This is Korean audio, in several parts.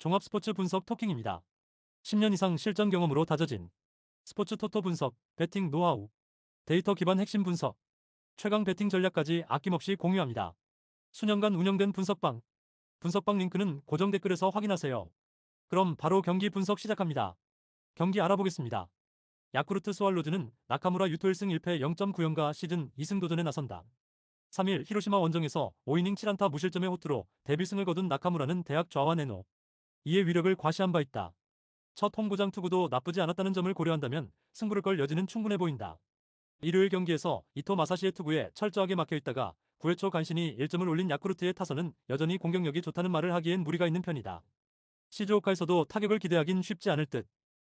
종합 스포츠 분석 토킹입니다. 10년 이상 실전 경험으로 다져진 스포츠 토토 분석, 배팅 노하우, 데이터 기반 핵심 분석, 최강 배팅 전략까지 아낌없이 공유합니다. 수년간 운영된 분석방, 분석방 링크는 고정 댓글에서 확인하세요. 그럼 바로 경기 분석 시작합니다. 경기 알아보겠습니다. 야쿠르트 스왈로즈는 나카무라 유토 1승 1패 0.9연가 시즌 2승 도전에 나선다. 3일 히로시마 원정에서 5이닝 7안타 무실점의 호투로 데뷔승을 거둔 나카무라는 대학 좌완 에노 이의 위력을 과시한 바 있다. 첫 홈구장 투구도 나쁘지 않았다는 점을 고려한다면 승부를 걸 여지는 충분해 보인다. 일요일 경기에서 이토 마사시의 투구에 철저하게 막혀 있다가 9회 초 간신히 1점을 올린 야쿠르트의 타선은 여전히 공격력이 좋다는 말을 하기엔 무리가 있는 편이다. 시즈오카에서도 타격을 기대하긴 쉽지 않을 듯.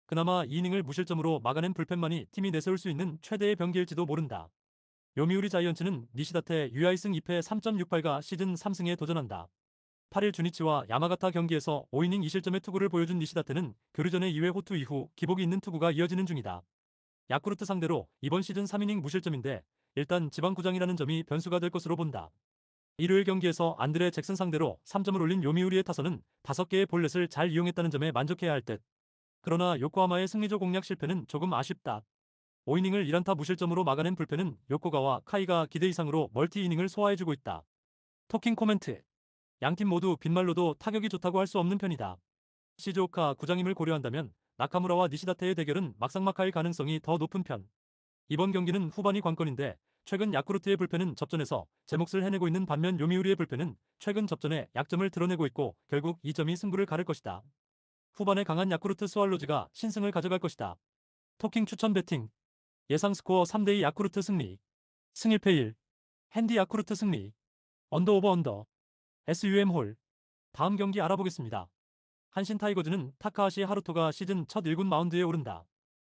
그나마 2이닝을 무실점으로 막아낸 불펜만이 팀이 내세울 수 있는 최대의 병기일지도 모른다. 요미우리 자이언츠는 니시다테 유아이승 2패 3.68가 시즌 3승에 도전한다. 8일 주니치와 야마가타 경기에서 5이닝 2실점의 투구를 보여준 니시다테는 교류전의 2회 호투 이후 기복이 있는 투구가 이어지는 중이다. 야쿠르트 상대로 이번 시즌 3이닝 무실점인데 일단 지방구장이라는 점이 변수가 될 것으로 본다. 일요일 경기에서 안드레 잭슨 상대로 3점을 올린 요미우리의 타선은 5개의 볼넷을 잘 이용했다는 점에 만족해야 할 듯. 그러나 요코하마의 승리조 공략 실패는 조금 아쉽다. 5이닝을 1안타 무실점으로 막아낸 불펜은 요코가와 카이가 기대 이상으로 멀티 이닝을 소화해주고 있다. 토킹 코멘트 양팀 모두 빈말로도 타격이 좋다고 할 수 없는 편이다. 시즈오카 구장임을 고려한다면 나카무라와 니시다테의 대결은 막상막하일 가능성이 더 높은 편. 이번 경기는 후반이 관건인데 최근 야쿠르트의 불펜은 접전에서 제 몫을 해내고 있는 반면 요미우리의 불펜은 최근 접전에 약점을 드러내고 있고 결국 이 점이 승부를 가를 것이다. 후반에 강한 야쿠르트 스왈로즈가 신승을 가져갈 것이다. 토킹 추천 배팅 예상 스코어 3대2 야쿠르트 승리 승 1패 1 핸디 야쿠르트 승리 언더 오버 언더 SUM 홀 다음 경기 알아보겠습니다. 한신 타이거즈는 타카하시 하루토가 시즌 첫 1군 마운드에 오른다.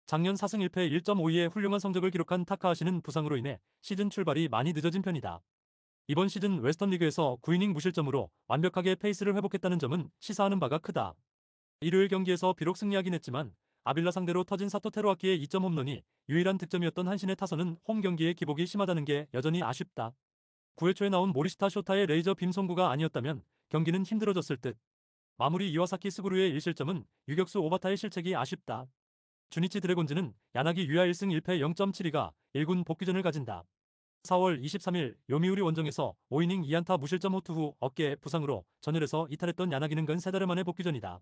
작년 4승 1패 1.52의 훌륭한 성적을 기록한 타카하시는 부상으로 인해 시즌 출발이 많이 늦어진 편이다. 이번 시즌 웨스턴 리그에서 9이닝 무실점으로 완벽하게 페이스를 회복했다는 점은 시사하는 바가 크다. 일요일 경기에서 비록 승리하긴 했지만 아빌라 상대로 터진 사토 테로아키의 2점 홈런이 유일한 득점이었던 한신의 타선은 홈 경기에 기복이 심하다는 게 여전히 아쉽다. 9회 초에 나온 모리시타 쇼타의 레이저 빔 송구가 아니었다면 경기는 힘들어졌을 듯. 마무리 이와사키 스구루의 1실점은 유격수 오바타의 실책이 아쉽다. 주니치 드래곤즈는 야나기 유야 1승 1패 0.72가 1군 복귀전을 가진다. 4월 23일 요미우리 원정에서 5이닝 2안타 무실점 호투 후 어깨 부상으로 전열에서 이탈했던 야나기는 근 3달 만에 복귀전이다.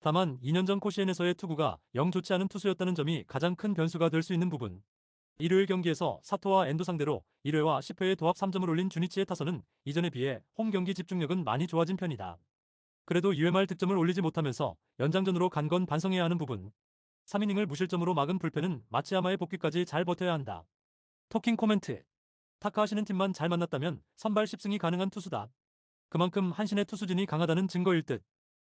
다만 2년 전 코시엔에서의 투구가 영 좋지 않은 투수였다는 점이 가장 큰 변수가 될 수 있는 부분. 일요일 경기에서 사토와 엔도 상대로 1회와 10회에 도합 3점을 올린 주니치의 타선은 이전에 비해 홈 경기 집중력은 많이 좋아진 편이다. 그래도 2회 말 득점을 올리지 못하면서 연장전으로 간 건 반성해야 하는 부분. 3이닝을 무실점으로 막은 불펜은 마치야마의 복귀까지 잘 버텨야 한다. 토킹 코멘트. 타카하시는 팀만 잘 만났다면 선발 10승이 가능한 투수다. 그만큼 한신의 투수진이 강하다는 증거일 듯.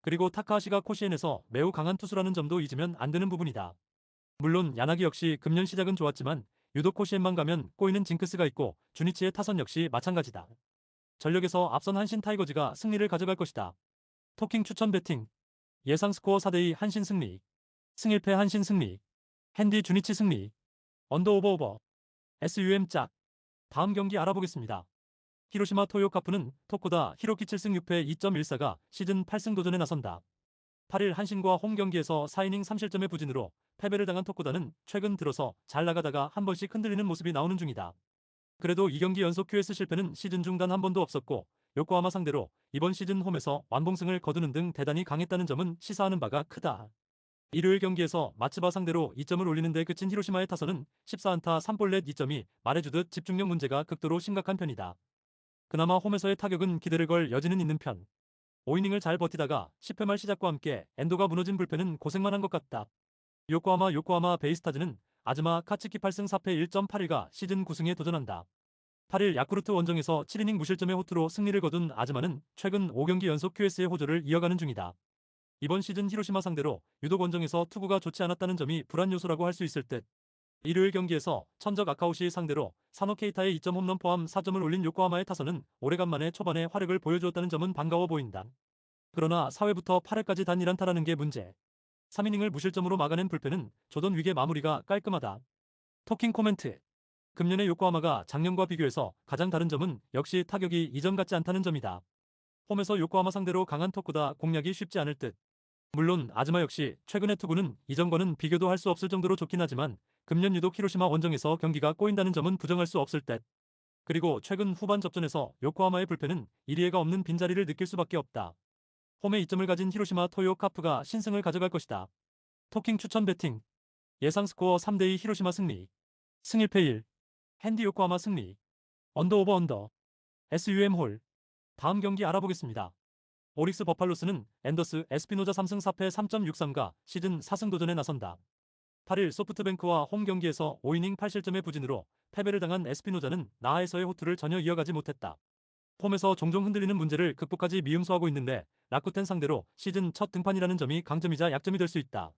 그리고 타카하시가 코시엔에서 매우 강한 투수라는 점도 잊으면 안 되는 부분이다. 물론 야나기 역시 금년 시작은 좋았지만 유독 코시엔만 가면 꼬이는 징크스가 있고 주니치의 타선 역시 마찬가지다. 전력에서 앞선 한신 타이거즈가 승리를 가져갈 것이다. 토킹 추천 배팅 예상 스코어 4대2 한신 승리 승 1패 한신 승리 핸디 주니치 승리 언더 오버 오버 SUM 짝 다음 경기 알아보겠습니다. 히로시마 토요카프는 토코다 히로키 7승 6패 2.14가 시즌 8승 도전에 나선다. 8일 한신과 홈 경기에서 4이닝 3실점의 부진으로 패배를 당한 토코다는 최근 들어서 잘 나가다가 한 번씩 흔들리는 모습이 나오는 중이다. 그래도 2경기 연속 QS 실패는 시즌 중 단 한 번도 없었고 요코하마 상대로 이번 시즌 홈에서 완봉승을 거두는 등 대단히 강했다는 점은 시사하는 바가 크다. 일요일 경기에서 마츠바 상대로 2점을 올리는 데 그친 히로시마의 타선은 14안타 3볼넷 2점이 말해주듯 집중력 문제가 극도로 심각한 편이다. 그나마 홈에서의 타격은 기대를 걸 여지는 있는 편. 5이닝을 잘 버티다가 10회 말 시작과 함께 엔도가 무너진 불펜은 고생만 한 것 같다. 요코하마 요코하마 베이스타즈는 아즈마 카츠키 8승 4패 1.81가 시즌 9승에 도전한다. 8일 야쿠르트 원정에서 7이닝 무실점의 호투로 승리를 거둔 아즈마는 최근 5경기 연속 QS의 호조를 이어가는 중이다. 이번 시즌 히로시마 상대로 유독 원정에서 투구가 좋지 않았다는 점이 불안 요소라고 할 수 있을 듯. 일요일 경기에서 천적 아카우시 상대로 사노 케이타의 2점 홈런 포함 4점을 올린 요코하마의 타선은 오래간만에 초반에 화력을 보여주었다는 점은 반가워 보인다. 그러나 4회부터 8회까지 단 1안타라는 게 문제. 3이닝을 무실점으로 막아낸 불펜은 조던 위계 마무리가 깔끔하다. 토킹 코멘트. 금년의 요코하마가 작년과 비교해서 가장 다른 점은 역시 타격이 이전 같지 않다는 점이다. 홈에서 요코하마 상대로 강한 토크다 공략이 쉽지 않을 듯. 물론 아즈마 역시 최근의 투구는 이전과는 비교도 할 수 없을 정도로 좋긴 하지만 금년 유독 히로시마 원정에서 경기가 꼬인다는 점은 부정할 수 없을 듯. 그리고 최근 후반 접전에서 요코하마의 불펜은 1위에가 없는 빈자리를 느낄 수밖에 없다. 홈에 이점을 가진 히로시마 토요 카프가 신승을 가져갈 것이다. 토킹 추천 배팅 예상 스코어 3대2 히로시마 승리 승 1패 1 핸디 요코하마 승리 언더 오버 언더 SUM 홀 다음 경기 알아보겠습니다. 오릭스 버팔로스는 앤더스 에스피노자 3승 4패 3.63가 시즌 4승 도전에 나선다. 8일 소프트뱅크와 홈 경기에서 5이닝 8실점의 부진으로 패배를 당한 에스피노자는 나하에서의 호투를 전혀 이어가지 못했다. 홈에서 종종 흔들리는 문제를 극복하지 미음수하고 있는데 라쿠텐 상대로 시즌 첫 등판이라는 점이 강점이자 약점이 될 수 있다.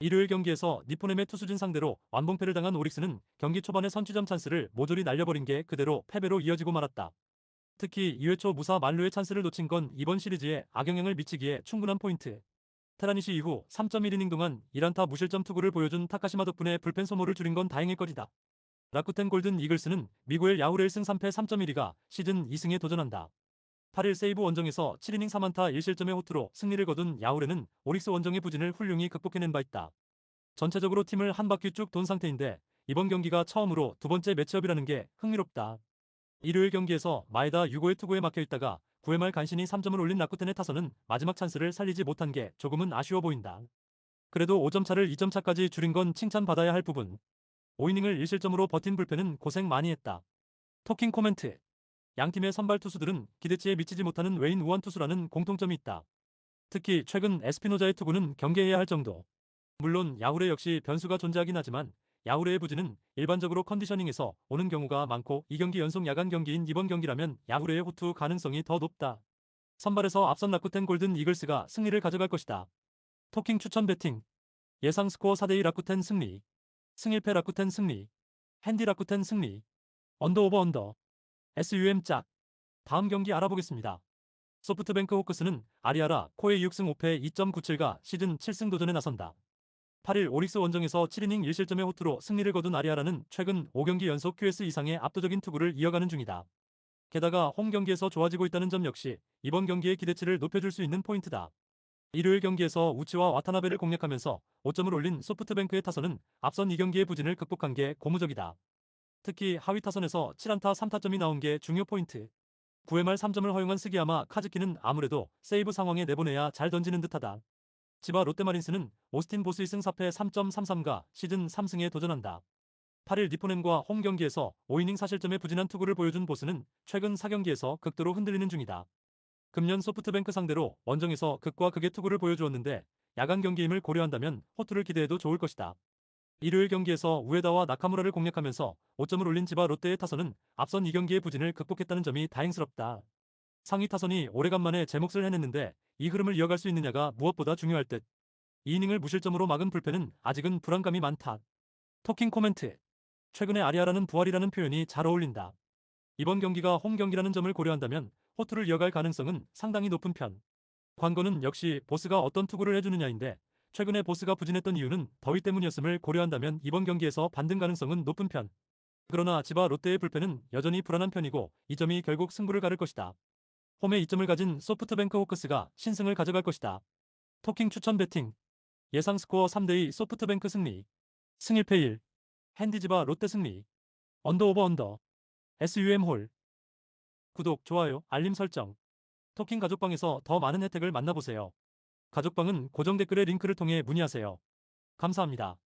일요일 경기에서 니포넴의 투수진 상대로 완봉패를 당한 오릭스는 경기 초반의 선취점 찬스를 모조리 날려버린 게 그대로 패배로 이어지고 말았다. 특히 2회 초 무사 만루의 찬스를 놓친 건 이번 시리즈에 악영향을 미치기에 충분한 포인트. 테라니시 이후 3.1이닝 동안 1안타 무실점 투구를 보여준 타카시마 덕분에 불펜 소모를 줄인 건 다행일 것이다. 라쿠텐 골든 이글스는 미구엘 야후레 1승 3패 3.1위가 시즌 2승에 도전한다. 8일 세이브 원정에서 7이닝 3안타 1실점의 호투로 승리를 거둔 야후레는 오릭스 원정의 부진을 훌륭히 극복해낸 바 있다. 전체적으로 팀을 한 바퀴 쭉 돈 상태인데 이번 경기가 처음으로 두 번째 매치업이라는 게 흥미롭다. 일요일 경기에서 마에다 6호의 투구에 막혀 있다가 9회 말 간신히 3점을 올린 라쿠텐의 타선은 마지막 찬스를 살리지 못한 게 조금은 아쉬워 보인다. 그래도 5점 차를 2점 차까지 줄인 건 칭찬받아야 할 부분. 5이닝을 1실점으로 버틴 불펜은 고생 많이 했다. 토킹 코멘트 양 팀의 선발 투수들은 기대치에 미치지 못하는 외인 우원 투수라는 공통점이 있다. 특히 최근 에스피노자의 투구는 경계해야 할 정도. 물론 야후레 역시 변수가 존재하긴 하지만 야후레의 부진은 일반적으로 컨디셔닝에서 오는 경우가 많고 이 경기 연속 야간 경기인 이번 경기라면 야후레의 호투 가능성이 더 높다. 선발에서 앞선 라쿠텐 골든 이글스가 승리를 가져갈 것이다. 토킹 추천 배팅 예상 스코어 4대2 라쿠텐 승리 승 1패 라쿠텐 승리 핸디 라쿠텐 승리 언더 오버 언더 SUM 짝. 다음 경기 알아보겠습니다. 소프트뱅크 호크스는 아리아라 코에 6승 5패 2.97가 시즌 7승 도전에 나선다. 8일 오릭스 원정에서 7이닝 1실점의 호투로 승리를 거둔 아리아라는 최근 5경기 연속 QS 이상의 압도적인 투구를 이어가는 중이다. 게다가 홈 경기에서 좋아지고 있다는 점 역시 이번 경기의 기대치를 높여줄 수 있는 포인트다. 일요일 경기에서 우치와 와타나베를 공략하면서 5점을 올린 소프트뱅크의 타선은 앞선 2경기의 부진을 극복한 게 고무적이다. 특히 하위 타선에서 7안타 3타점이 나온 게 중요 포인트. 9회 말 3점을 허용한 스기야마 카즈키는 아무래도 세이브 상황에 내보내야 잘 던지는 듯하다. 지바 롯데마린스는 오스틴 보스 2승 4패 3.33가 시즌 3승에 도전한다. 8일 니포넴과 홈 경기에서 5이닝 사실점의 부진한 투구를 보여준 보스는 최근 4경기에서 극도로 흔들리는 중이다. 금년 소프트뱅크 상대로 원정에서 극과 극의 투구를 보여주었는데 야간 경기임을 고려한다면 호투를 기대해도 좋을 것이다. 일요일 경기에서 우에다와 나카무라를 공략하면서 5점을 올린 지바 롯데의 타선은 앞선 2경기의 부진을 극복했다는 점이 다행스럽다. 상위 타선이 오래간만에 제 몫을 해냈는데 이 흐름을 이어갈 수 있느냐가 무엇보다 중요할 듯. 2이닝을 무실점으로 막은 불펜은 아직은 불안감이 많다. 토킹 코멘트. 최근에 아리아라는 부활이라는 표현이 잘 어울린다. 이번 경기가 홈 경기라는 점을 고려한다면 호투를 이어갈 가능성은 상당히 높은 편. 관건은 역시 보스가 어떤 투구를 해주느냐인데 최근에 보스가 부진했던 이유는 더위 때문이었음을 고려한다면 이번 경기에서 반등 가능성은 높은 편. 그러나 지바 롯데의 불펜은 여전히 불안한 편이고 이 점이 결국 승부를 가를 것이다. 홈에 2점을 가진 소프트뱅크 호크스가 신승을 가져갈 것이다. 토킹 추천 배팅 예상 스코어 3대2 소프트뱅크 승리 승 1패 1 핸디지바 롯데 승리 언더 오버 언더 SUM 홀 구독, 좋아요, 알림 설정 토킹 가족방에서 더 많은 혜택을 만나보세요. 가족방은 고정 댓글의 링크를 통해 문의하세요. 감사합니다.